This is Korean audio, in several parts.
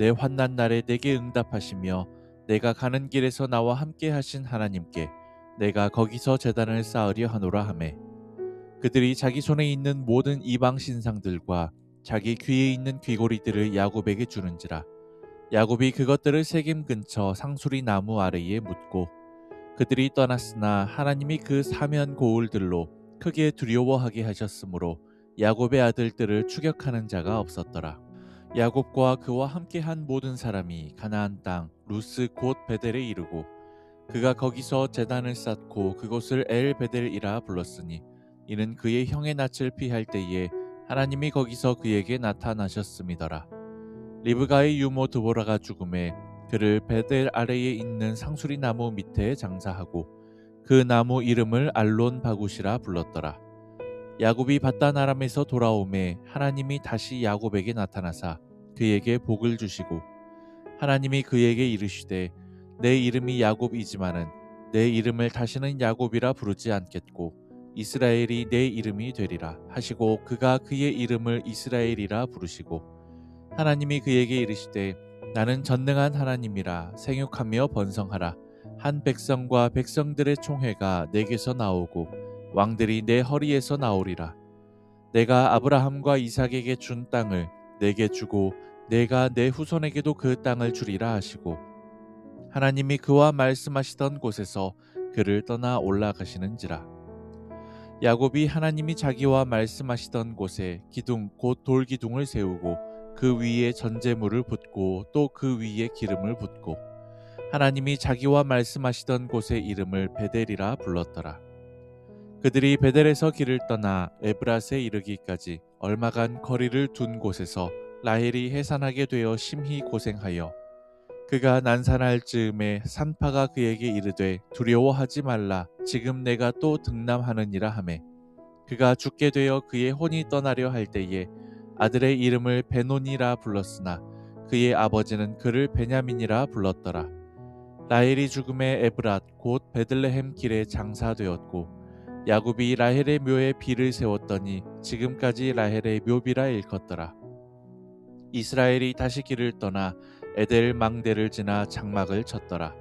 내 환난 날에 내게 응답하시며 내가 가는 길에서 나와 함께 하신 하나님께 내가 거기서 제단을 쌓으려 하노라 하매 그들이 자기 손에 있는 모든 이방 신상들과 자기 귀에 있는 귀고리들을 야곱에게 주는지라 야곱이 그것들을 세겜 근처 상수리 나무 아래에 묻고 그들이 떠났으나 하나님이 그 사면 고울들로 크게 두려워하게 하셨으므로 야곱의 아들들을 추격하는 자가 없었더라. 야곱과 그와 함께한 모든 사람이 가나안 땅 루스 곧 베델에 이르고 그가 거기서 제단을 쌓고 그곳을 엘 베델이라 불렀으니 이는 그의 형의 낯을 피할 때에 하나님이 거기서 그에게 나타나셨음이더라. 리브가의 유모 드보라가 죽음에 그를 베델 아래에 있는 상수리 나무 밑에 장사하고 그 나무 이름을 알론 바굿이라 불렀더라. 야곱이 바단 아람에서 돌아오매 하나님이 다시 야곱에게 나타나사 그에게 복을 주시고 하나님이 그에게 이르시되 내 이름이 야곱이지만은 내 이름을 다시는 야곱이라 부르지 않겠고 이스라엘이 내 이름이 되리라 하시고 그가 그의 이름을 이스라엘이라 부르시고 하나님이 그에게 이르시되 나는 전능한 하나님이라 생육하며 번성하라 한 백성과 백성들의 총회가 내게서 나오고 왕들이 내 허리에서 나오리라. 내가 아브라함과 이삭에게 준 땅을 내게 주고 내가 내 후손에게도 그 땅을 주리라 하시고 하나님이 그와 말씀하시던 곳에서 그를 떠나 올라가시는지라. 야곱이 하나님이 자기와 말씀하시던 곳에 기둥 곧 돌기둥을 세우고 그 위에 전제물을 붓고 또 그 위에 기름을 붓고 하나님이 자기와 말씀하시던 곳의 이름을 베델이라 불렀더라. 그들이 베델에서 길을 떠나 에브라스에 이르기까지 얼마간 거리를 둔 곳에서 라헬이 해산하게 되어 심히 고생하여 그가 난산할 즈음에 산파가 그에게 이르되 두려워하지 말라 지금 내가 또 등남하느니라 하매. 그가 죽게 되어 그의 혼이 떠나려 할 때에 아들의 이름을 베논이라 불렀으나 그의 아버지는 그를 베냐민이라 불렀더라. 라헬이 죽음에 에브랏 곧 베들레헴 길에 장사되었고 야곱이 라헬의 묘에 비를 세웠더니 지금까지 라헬의 묘비라 일컫더라. 이스라엘이 다시 길을 떠나 에델 망대를 지나 장막을 쳤더라.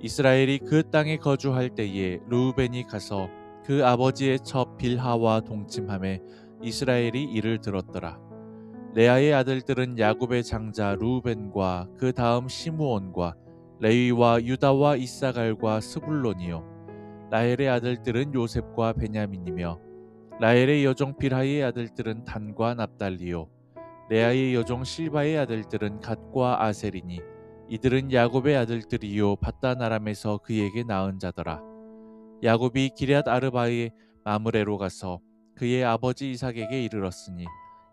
이스라엘이 그 땅에 거주할 때에 루우벤이 가서 그 아버지의 첩 빌하와 동침함에 이스라엘이 이를 들었더라. 레아의 아들들은 야곱의 장자 루우벤과 그 다음 시므온과 레위와 유다와 이사갈과 스불론이요 라헬의 아들들은 요셉과 베냐민이며 라헬의 여종 빌하의 아들들은 단과 납달리요. 레아의 여종 실바의 아들들은 갓과 아셀이니 이들은 야곱의 아들들이요. 바단 아람에서 그에게 낳은 자더라. 야곱이 기럇 아르바의 마므레로 가서 그의 아버지 이삭에게 이르렀으니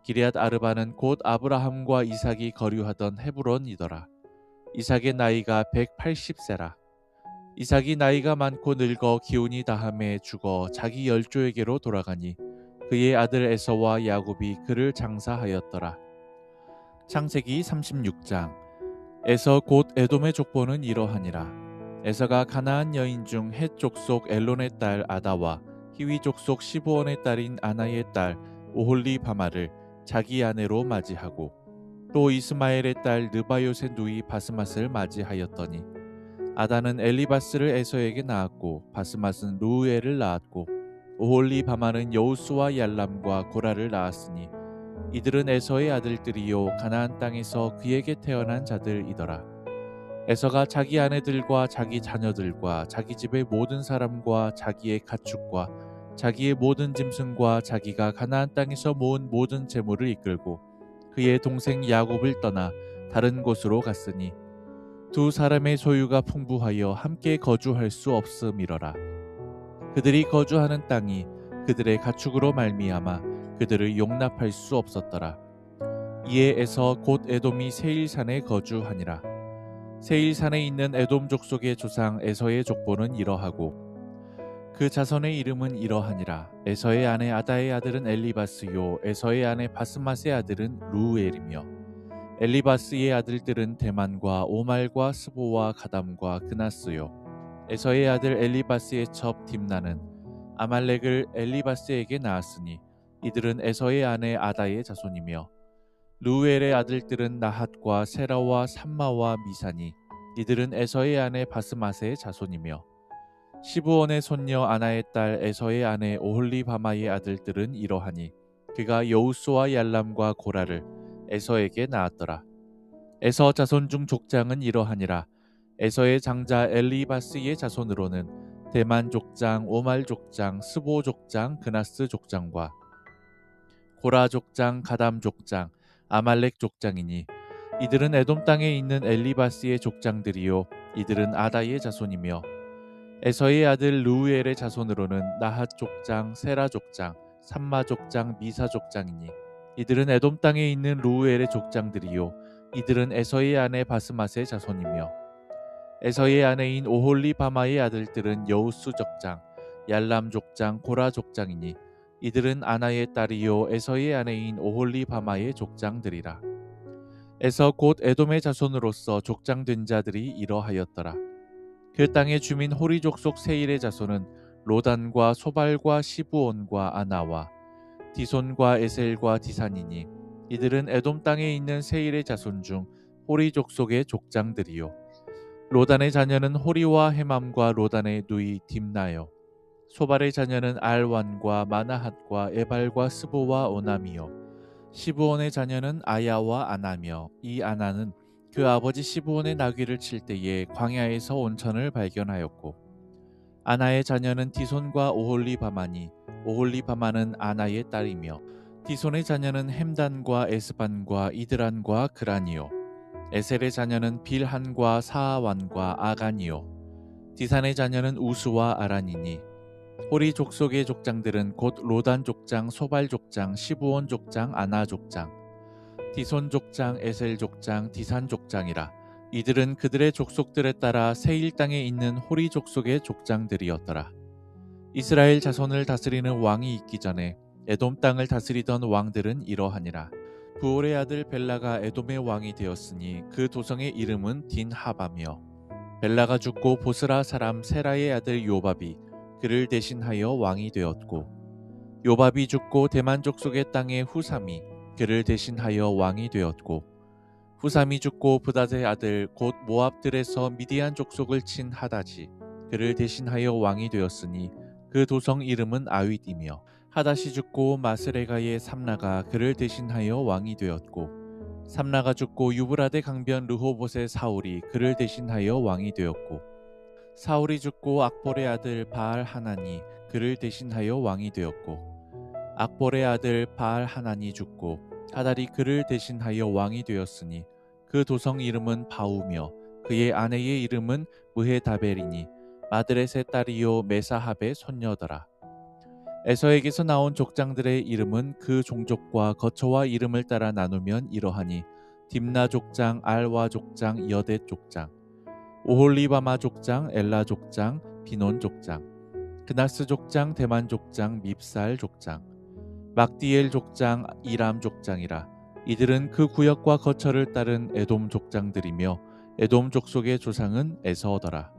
기럇 아르바는 곧 아브라함과 이삭이 거류하던 헤브론이더라. 이삭의 나이가 180세라 이삭이 나이가 많고 늙어 기운이 다함에 죽어 자기 열조에게로 돌아가니 그의 아들 에서와 야곱이 그를 장사하였더라. 창세기 36장 에서 곧 에돔의 족보는 이러하니라. 에서가 가나안 여인 중 헷 족 속 엘론의 딸 아다와 히위 족 속 시부원의 딸인 아나의 딸 오홀리 바마를 자기 아내로 맞이하고 또 이스마엘의 딸 느바요의 누이 바스맛을 맞이하였더니 아다는 엘리바스를 에서에게 낳았고 바스맛은 루우엘을 낳았고 오홀리 바마는 여우스와 얄람과 고라를 낳았으니 이들은 에서의 아들들이요 가나안 땅에서 그에게 태어난 자들이더라. 에서가 자기 아내들과 자기 자녀들과 자기 집의 모든 사람과 자기의 가축과 자기의 모든 짐승과 자기가 가나안 땅에서 모은 모든 재물을 이끌고 그의 동생 야곱을 떠나 다른 곳으로 갔으니 두 사람의 소유가 풍부하여 함께 거주할 수 없음이러라. 그들이 거주하는 땅이 그들의 가축으로 말미암아 그들을 용납할 수 없었더라. 이에 에서 곧 에돔이 세일산에 거주하니라. 세일산에 있는 에돔 족속의 조상 에서의 족보는 이러하고 그 자손의 이름은 이러하니라. 에서의 아내 아다의 아들은 엘리바스요. 에서의 아내 바스맛의 아들은 루엘이며 엘리바스의 아들들은 대만과 오말과 스보와 가담과 그나스요. 에서의 아들 엘리바스의 첩 딥나는 아말렉을 엘리바스에게 낳았으니 이들은 에서의 아내 아다의 자손이며 루엘의 아들들은 나핫과 세라와 삼마와 미사니 이들은 에서의 아내 바스마세의 자손이며 시부원의 손녀 아나의 딸 에서의 아내 오홀리바마의 아들들은 이러하니 그가 여우수와 얄람과 고라를 에서에게 낳았더라. 에서 자손 중 족장은 이러하니라. 에서의 장자 엘리바스의 자손으로는 대만 족장, 오말 족장, 스보 족장, 그나스 족장과 고라 족장, 가담 족장, 아말렉 족장이니 이들은 에돔 땅에 있는 엘리바스의 족장들이요 이들은 아다의 자손이며 에서의 아들 루우엘의 자손으로는 나핫 족장, 세라 족장, 삼마 족장, 미사 족장이니 이들은 에돔 땅에 있는 루우엘의 족장들이요 이들은 에서의 아내 바스맛의 자손이며 에서의 아내인 오홀리 바마의 아들들은 여우수 족장, 얄람 족장, 고라 족장이니 이들은 아나의 딸이요 에서의 아내인 오홀리 바마의 족장들이라. 에서 곧 에돔의 자손으로서 족장된 자들이 이러하였더라. 그 땅의 주민 호리 족 속 세일의 자손은 로단과 소발과 시부온과 아나와 디손과 에셀과 디산이니 이들은 에돔 땅에 있는 세일의 자손 중 호리 족속의 족장들이요. 로단의 자녀는 호리와 헤맘과 로단의 누이 딥나요. 소발의 자녀는 알완과 마나핫과 에발과 스보와 오남이요. 시부온의 자녀는 아야와 아나며 이 아나는 그 아버지 시부온의 나귀를 칠 때에 광야에서 온천을 발견하였고 아나의 자녀는 디손과 오홀리바마니 오홀리바마는 아나의 딸이며 디손의 자녀는 햄단과 에스반과 이드란과 그란이요 에셀의 자녀는 빌한과 사아완과 아간이요 디산의 자녀는 우스와 아란이니 호리 족속의 족장들은 곧 로단 족장, 소발 족장, 시부온 족장, 아나 족장, 디손 족장, 에셀 족장, 디산 족장이라. 이들은 그들의 족속들에 따라 세일 땅에 있는 호리 족속의 족장들이었더라. 이스라엘 자손을 다스리는 왕이 있기 전에 에돔 땅을 다스리던 왕들은 이러하니라. 부올의 아들 벨라가 에돔의 왕이 되었으니 그 도성의 이름은 딘하바며 벨라가 죽고 보스라 사람 세라의 아들 요밥이 그를 대신하여 왕이 되었고 요밥이 죽고 대만 족속의 땅의 후삼이 그를 대신하여 왕이 되었고 후삼이 죽고 부다의 아들 곧 모압들에서 미디안 족속을 친 하다시 그를 대신하여 왕이 되었으니 그 도성 이름은 아윗이며 하다시 죽고 마스레가의 삼나가 그를 대신하여 왕이 되었고 삼나가 죽고 유브라데 강변 르호봇의 사울이 그를 대신하여 왕이 되었고 사울이 죽고 악볼의 아들 바알 하나니 그를 대신하여 왕이 되었고 악볼의 아들 바알 하나니 죽고 하달이 그를 대신하여 왕이 되었으니 그 도성 이름은 바우며 그의 아내의 이름은 무헤다벨이니 마드렛의 딸이요 메사합의 손녀더라. 에서에게서 나온 족장들의 이름은 그 종족과 거처와 이름을 따라 나누면 이러하니 딥나 족장, 알와 족장, 여대 족장, 오홀리바마 족장, 엘라 족장, 비논 족장, 그나스 족장, 대만 족장, 밉살 족장, 막디엘 족장, 이람 족장이라. 이들은 그 구역과 거처를 따른 에돔 족장들이며 에돔 족속의 조상은 에서더라.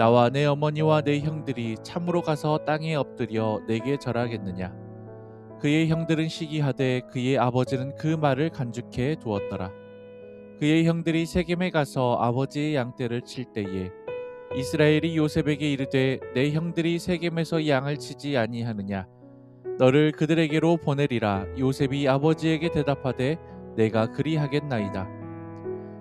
나와 내 어머니와 내 형들이 참으로 가서 땅에 엎드려 내게 절하겠느냐? 그의 형들은 시기하되 그의 아버지는 그 말을 간죽해 두었더라. 그의 형들이 세겜에 가서 아버지의 양떼를 칠 때에 이스라엘이 요셉에게 이르되 내 형들이 세겜에서 양을 치지 아니하느냐? 너를 그들에게로 보내리라. 요셉이 아버지에게 대답하되 내가 그리하겠나이다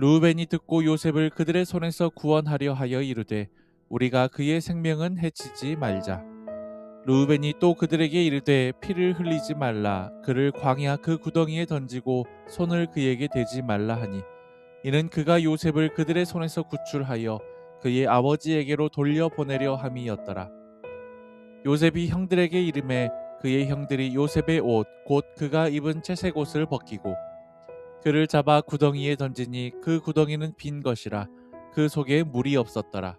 루벤이 듣고 요셉을 그들의 손에서 구원하려 하여 이르되 우리가 그의 생명은 해치지 말자 루벤이 또 그들에게 이르되 피를 흘리지 말라 그를 광야 그 구덩이에 던지고 손을 그에게 대지 말라 하니 이는 그가 요셉을 그들의 손에서 구출하여 그의 아버지에게로 돌려 보내려 함이었더라. 요셉이 형들에게 이름해 그의 형들이 요셉의 옷 곧 그가 입은 채색 옷을 벗기고 그를 잡아 구덩이에 던지니 그 구덩이는 빈 것이라 그 속에 물이 없었더라.